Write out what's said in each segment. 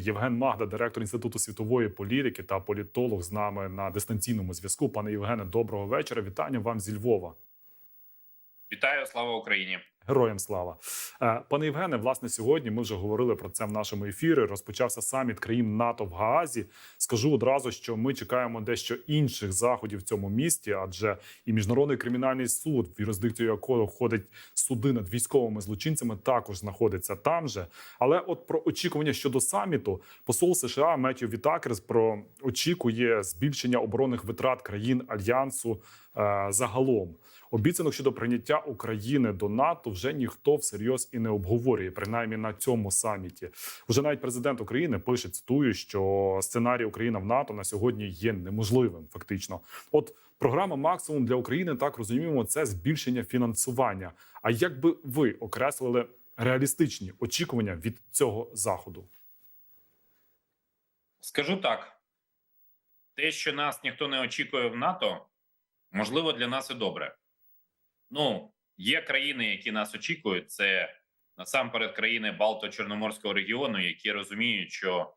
Євген Магда, директор інституту світової політики та політолог, з нами на дистанційному зв'язку. Пане Євгене, доброго вечора. Вітання вам зі Львова. Вітаю, слава Україні. Героям слава Е, пане Євгене. Власне, сьогодні ми вже говорили про це в нашому ефірі. Розпочався саміт країн НАТО в Гаазі. Скажу одразу, що ми чекаємо дещо інших заходів в цьому місті, адже і міжнародний кримінальний суд, в юрисдикцію якого входить суди над військовими злочинцями, також знаходиться там же. Але от про очікування щодо саміту посол США Меттю Вітакерс про очікує збільшення оборонних витрат країн альянсу загалом. Обіцянок щодо прийняття України до НАТО вже ніхто всерйоз і не обговорює, принаймні на цьому саміті. Вже навіть президент України пише цитую, що сценарій Україна в НАТО на сьогодні є неможливим. Фактично, от програма максимум для України так розуміємо, це збільшення фінансування. А як би ви окреслили реалістичні очікування від цього заходу? Скажу так: те, що нас ніхто не очікує в НАТО, можливо, для нас і добре. Ну, є країни, які нас очікують. Це насамперед країни Балто-Чорноморського регіону, які розуміють, що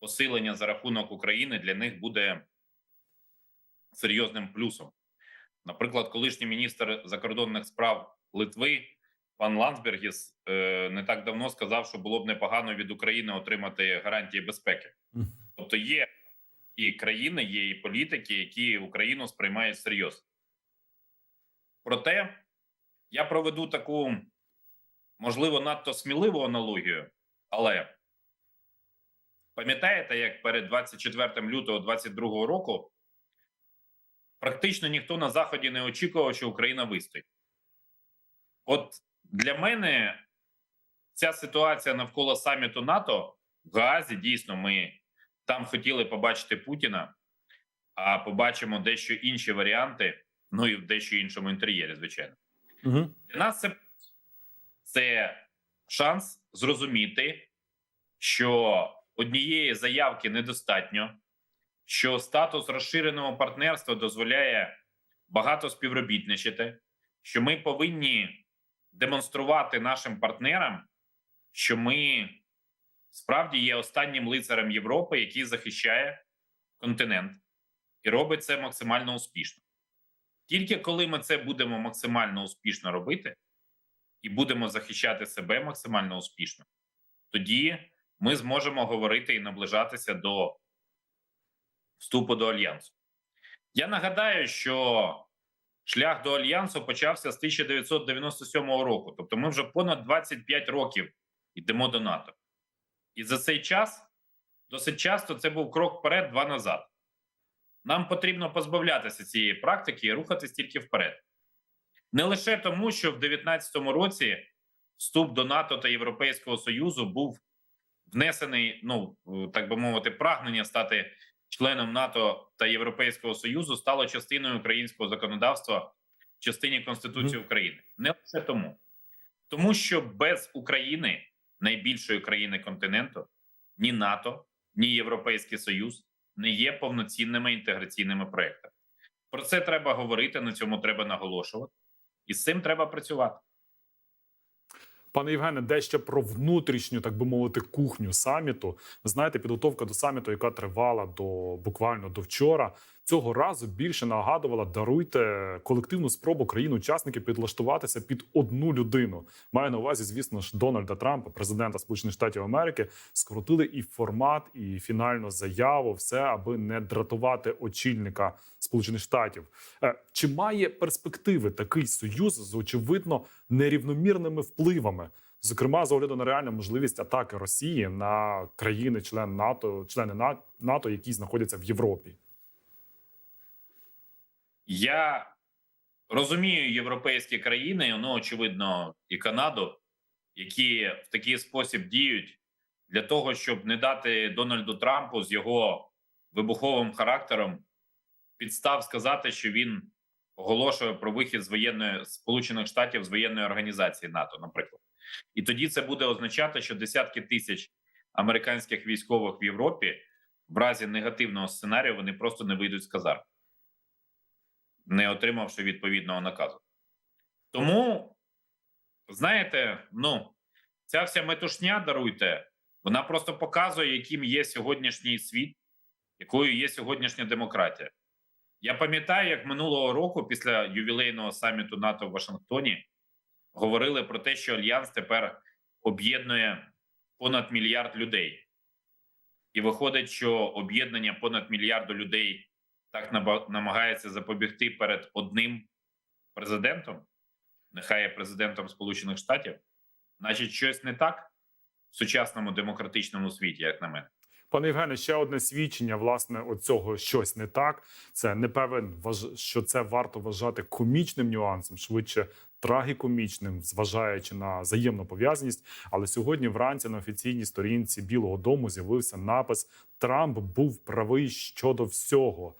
посилення за рахунок України для них буде серйозним плюсом. Наприклад, колишній міністр закордонних справ Литви пан Ландсбергіс е, не так давно сказав, що було б непогано від України отримати гарантії безпеки. Тобто є і країни, є і політики, які Україну сприймають серйозно. Проте я проведу таку, можливо, надто сміливу аналогію, але пам'ятаєте, як перед 24 лютого 2022 року практично ніхто на Заході не очікував, що Україна вистоїть. От для мене ця ситуація навколо саміту НАТО в Гаазі дійсно ми там хотіли побачити Путіна, а побачимо дещо інші варіанти, ну і в дещо іншому інтер'єрі, звичайно. Угу. Для нас це, це шанс зрозуміти, що однієї заявки недостатньо, що статус розширеного партнерства дозволяє багато співробітничати, що ми повинні демонструвати нашим партнерам, що ми справді є останнім лицарем Європи, який захищає континент, і робить це максимально успішно. Тільки коли ми це будемо максимально успішно робити і будемо захищати себе максимально успішно, тоді ми зможемо говорити і наближатися до вступу до альянсу. Я нагадаю, що шлях до альянсу почався з 1997 року, тобто ми вже понад 25 років йдемо до НАТО. І за цей час досить часто це був крок вперед, два назад. Нам потрібно позбавлятися цієї практики і рухатись тільки вперед. Не лише тому, що в 2019 році вступ до НАТО та Європейського Союзу був внесений, ну так би мовити, прагнення стати членом НАТО та Європейського Союзу стало частиною українського законодавства в частині Конституції України. Не лише тому, тому що без України, найбільшої країни континенту, ні НАТО, ні Європейський Союз не є повноцінними інтеграційними проектами. Про це треба говорити, на цьому треба наголошувати, і з цим треба працювати. Пане Євгене, дещо про внутрішню, так би мовити, кухню саміту. Ви знаєте, підготовка до саміту, яка тривала до буквально до вчора, цього разу більше нагадувала даруйте колективну спробу країн-учасників підлаштуватися під одну людину. Маю на увазі, звісно ж, Дональда Трампа, президента Сполучених Штатів Америки, скоротили і формат, і фінальну заяву, все аби не дратувати очільника Сполучених Штатів. Е, Чи має перспективи такий союз з очевидно нерівномірними впливами? Зокрема, з огляду на реальну можливість атаки Росії на країни-члени НАТО, члени НАТО, які знаходяться в Європі. Я розумію європейські країни, ну очевидно, і Канаду, які в такий спосіб діють для того, щоб не дати Дональду Трампу з його вибуховим характером підстав сказати, що він оголошує про вихід з воєнної Сполучених Штатів з воєнної організації НАТО, наприклад, і тоді це буде означати, що десятки тисяч американських військових в Європі в разі негативного сценарію вони просто не вийдуть з казарм не отримавши відповідного наказу. Тому, знаєте, ну, ця вся метушня даруйте, Вона просто показує, яким є сьогоднішній світ, якою є сьогоднішня демократія. Я пам'ятаю, як минулого року, після ювілейного саміту НАТО в Вашингтоні, говорили про те, що Альянс тепер об'єднує понад мільярд людей. І виходить, що об'єднання понад мільярду людей так намагається запобігти перед одним президентом, нехай є президентом Сполучених Штатів, значить, щось не так в сучасному демократичному світі, як на мене. Пане Євгене, ще одне свідчення власне оцього щось не так. Це не певен що це варто вважати комічним нюансом, швидше трагікомічним, зважаючи на взаємну пов'язаність. Але сьогодні вранці на офіційній сторінці Білого Дому з'явився напис Трамп був правий щодо всього.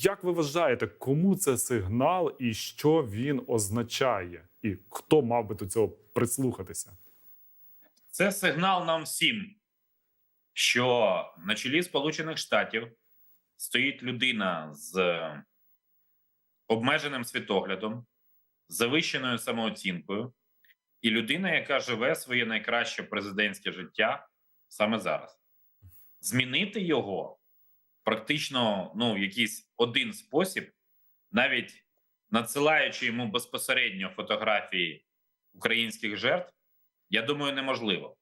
Як ви вважаєте, кому це сигнал і що він означає? І хто мав би до цього прислухатися? Це сигнал нам всім, що на чолі Сполучених Штатів стоїть людина з обмеженим світоглядом, завищеною самооцінкою, і людина, яка живе своє найкраще президентське життя саме зараз. Змінити його практично ну, в якийсь один спосіб, навіть надсилаючи йому безпосередньо фотографії українських жертв, я думаю, неможливо.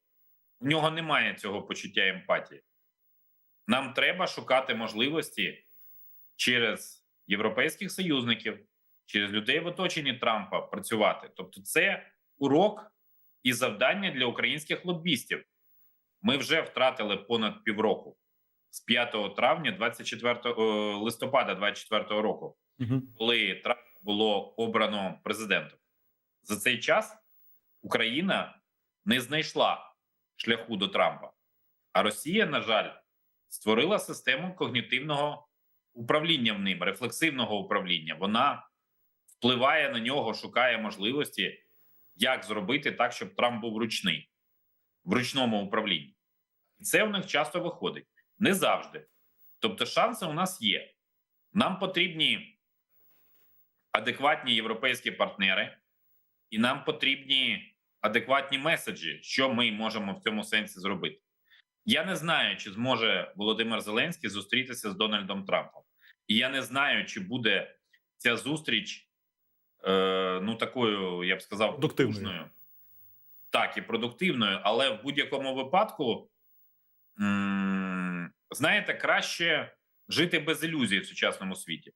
У нього немає цього почуття емпатії. Нам треба шукати можливості через європейських союзників, через людей в оточенні Трампа працювати. Тобто, це урок і завдання для українських лобістів. Ми вже втратили понад півроку з 5 травня 24 е, листопада 24 року коли Трамп було обрано президентом. За цей час Україна не знайшла шляху до Трампа, а Росія, на жаль, створила систему когнітивного управління в ним, рефлексивного управління. Вона впливає на нього, шукає можливості, як зробити так, щоб Трамп був ручний в ручному управлінні. І це в них часто виходить. Не завжди. Тобто, шанси у нас є. Нам потрібні адекватні європейські партнери, і нам потрібні адекватні меседжі, що ми можемо в цьому сенсі зробити. Я не знаю, чи зможе Володимир Зеленський зустрітися з Дональдом Трампом, і я не знаю, чи буде ця зустріч ну такою, я б сказав, Продуктивною. Так, і продуктивною, але в будь-якому випадку, знаєте, краще жити без ілюзій в сучасному світі,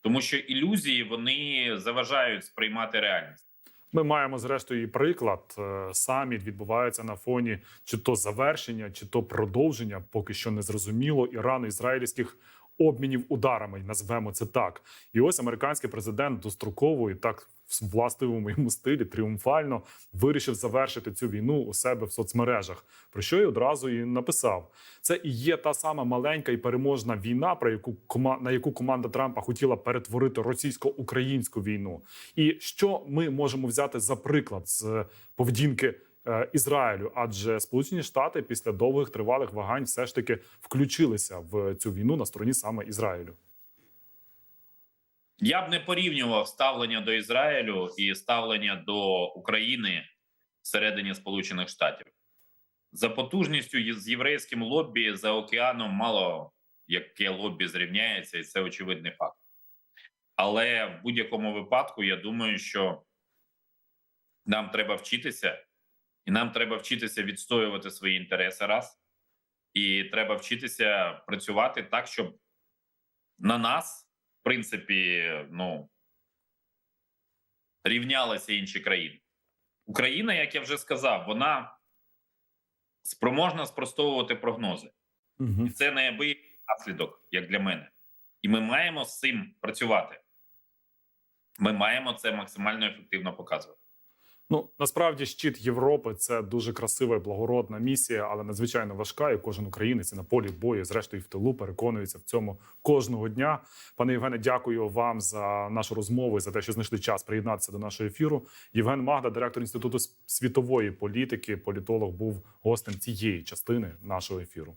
тому що ілюзії вони заважають сприймати реальність. Ми маємо зрештою і приклад. Е, Саміт відбувається на фоні чи то завершення, чи то продовження, поки що не зрозуміло, ірано-ізраїльських обмінів ударами, назвемо це так. І ось американський президент достроково і так в властивому йому стилі тріумфально вирішив завершити цю війну у себе в соцмережах. Про що й одразу і написав: це і є та сама маленька і переможна війна, про яку на яку команда Трампа хотіла перетворити російсько-українську війну. І що ми можемо взяти за приклад з поведінки Ізраїлю? Адже Сполучені Штати після довгих тривалих вагань все ж таки включилися в цю війну на стороні саме Ізраїлю. Я б не порівнював ставлення до Ізраїлю і ставлення до України всередині Сполучених Штатів. За потужністю з єврейським лоббі за океаном мало яке лоббі зрівняється, і це очевидний факт. Але в будь-якому випадку я думаю, що нам треба вчитися, і нам треба вчитися відстоювати свої інтереси раз, і треба вчитися працювати так, щоб на нас в принципі, ну рівнялися інші країни. Україна, як я вже сказав, вона спроможна спростовувати прогнози. Угу. І це неабиякий наслідок, як для мене. І ми маємо з цим працювати. Ми маємо це максимально ефективно показувати. Ну насправді щит Європи це дуже красива і благородна місія, але надзвичайно важка. І кожен українець на полі бою, зрештою в тилу, переконується в цьому кожного дня. Пане Євгене, дякую вам за нашу розмову і за те, що знайшли час приєднатися до нашого ефіру. Євген Магда, директор інституту світової політики, політолог, був гостем цієї частини нашого ефіру.